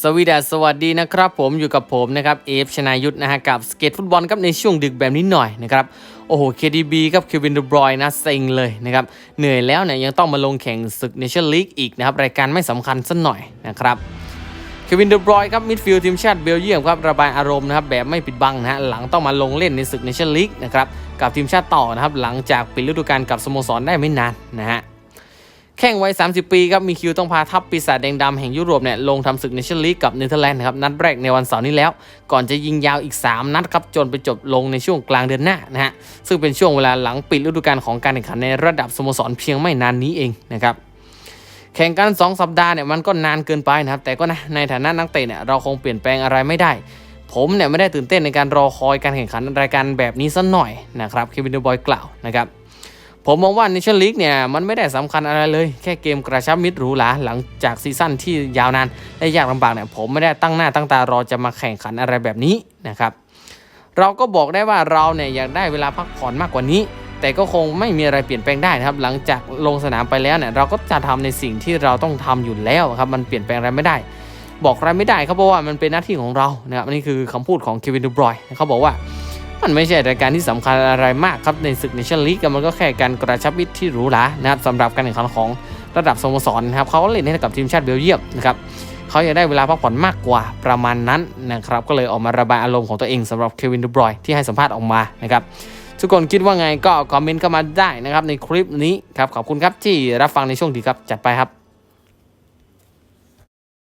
สวีดัสสวัสดีนะครับผมอยู่กับผมนะครับเอฟชนายุทธนะฮะกับสเก็ตฟุตบอลครับในช่วงดึกแบบนี้หน่อยนะครับโอ้โห KDB ครับเควินเดบรอยนะเซ็งเลยนะครับเหนื่อยแล้วเนี่ยยังต้องมาลงแข่งศึกเนชั่นลีกอีกนะครับรายการไม่สำคัญสักหน่อยนะครับเควินเดบรอยครับมิดฟิลด์ทีมชาติเบลเยียมครับระบายอารมณ์นะครับแบบไม่ปิดบังนะฮะหลังต้องมาลงเล่นในศึกเนชั่นลีกนะครับกับทีมชาติต่อนะครับหลังจากปิดฤดูกาลกับสโมสรได้ไม่นานนะฮะ แข่งวัย 30 ปีครับมีคิวต้องพาทัพปีศาจแดงดำแห่งยุโรปเนี่ยลงทำศึกเนชั่นลีกกับเนเธอร์แลนด์นะครับนัดแรกในวันเสาร์นี้แล้ว ก่อนจะยิงยาวอีก 3 นัดครับจนไปจบลงในช่วงกลางเดือนหน้านะฮะซึ่งเป็นช่วงเวลาหลังปิดฤดูกาลของการแข่งขันในระดับสโมสรเพียงไม่นานนี้เองนะครับแข่งกัน 2 สัปดาห์เนี่ยมันก็นานเกินไปนะครับแต่ก็นะในฐานะนักเตะเนี่ยเราคงเปลี่ยนแปลงอะไรไม่ได้ ผมเนี่ยไม่ได้ตื่นเต้นในการรอคอยการแข่งขันรายการแบบนี้สักหน่อยนะครับเควินเดอร์บอยกล่าวนะครับ ผมมองว่า Nation League เนี่ย มันไม่ได้สำคัญอะไรเลย แค่เกมกระชับมิตรหรูหราหลังจากซีซั่นที่ยาวนานและยากลำบากเนี่ย ผมไม่ได้ตั้งหน้าตั้งตารอจะมาแข่งขันอะไรแบบนี้นะครับเราก็บอกได้ว่าเราเนี่ยอยากได้เวลาพักผ่อนมากกว่านี้ แต่ก็คงไม่มีอะไรเปลี่ยนแปลงได้นะครับ หลังจากลงสนามไปแล้วเนี่ยเราก็จะทำในสิ่งที่เราต้องทำอยู่แล้วครับมันเปลี่ยนแปลงอะไรไม่ได้ บอกอะไรไม่ได้ครับเพราะว่ามันเป็นหน้าที่ของเรานะครับนี่คือคำพูดของเควินดูบรอยเขาบอกว่า มันไม่ใช่รายการที่สำคัญอะไรมากครับในศึกเนชั่นลีกมันก็แค่การกระชับมิตรที่หรูหรานะครับสำหรับการแข่งขันของระดับสโมสรนะครับเขาเล่นให้กับทีมชาติเบลเยียมนะครับเขาอยากได้เวลาพักผ่อนมากกว่าประมาณนั้นนะครับก็เลยออกมาระบายอารมณ์ของตัวเองสำหรับเควินดูบรอยที่ให้สัมภาษณ์ออกมานะครับทุกคนคิดว่าไงก็คอมเมนต์เข้ามาได้นะครับในคลิปนี้ครับขอบคุณครับที่รับฟังในช่วงดีครับจัดไปครับ